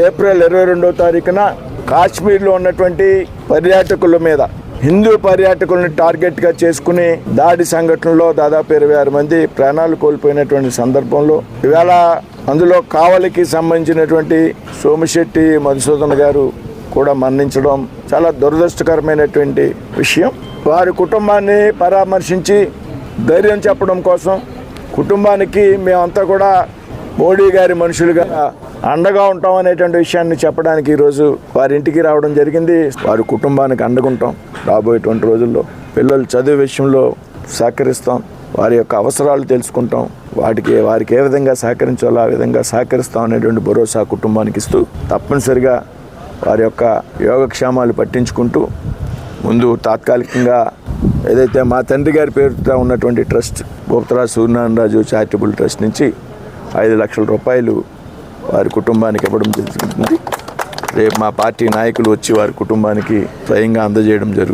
April ఇరవై రెండవ తారీఖున కాశ్మీర్లో ఉన్నటువంటి పర్యాటకుల మీద హిందూ పర్యాటకులను టార్గెట్గా చేసుకుని దాడి సంఘటనలో దాదాపు ఇరవై ఆరు మంది ప్రాణాలు కోల్పోయినటువంటి సందర్భంలో ఇవాళ అందులో కావలికి సంబంధించినటువంటి సోమశెట్టి మధుసూదన్ గారు కూడా మరణించడం చాలా దురదృష్టకరమైనటువంటి విషయం. వారి కుటుంబాన్ని పరామర్శించి ధైర్యం చెప్పడం కోసం కుటుంబానికి మేమంతా కూడా మోడీ గారి మనుషులుగా అండగా ఉంటాం అనేటువంటి విషయాన్ని చెప్పడానికి ఈరోజు వారి ఇంటికి రావడం జరిగింది. వారి కుటుంబానికి అండగుంటాం రాబోయేటువంటి రోజుల్లో పిల్లలు చదువు విషయంలో సహకరిస్తాం. వారి యొక్క అవసరాలు తెలుసుకుంటాం. వాటికి వారికి ఏ విధంగా సహకరించాలో ఆ విధంగా సహకరిస్తాం అనేటువంటి భరోసా కుటుంబానికి ఇస్తూ తప్పనిసరిగా వారి యొక్క యోగక్షేమాలు పట్టించుకుంటూ ముందు తాత్కాలికంగా ఏదైతే మా తండ్రి గారి పేరుతో ఉన్నటువంటి trust Bhupathiraju Suryanarayanaraju charitable trust నుంచి ఐదు లక్షల రూపాయలు వారి కుటుంబానికి ఇవ్వడం జరుగుతుంది. రేపు మా పార్టీ నాయకులు వచ్చి వారి కుటుంబానికి స్వయంగా అందజేయడం జరుగుతుంది.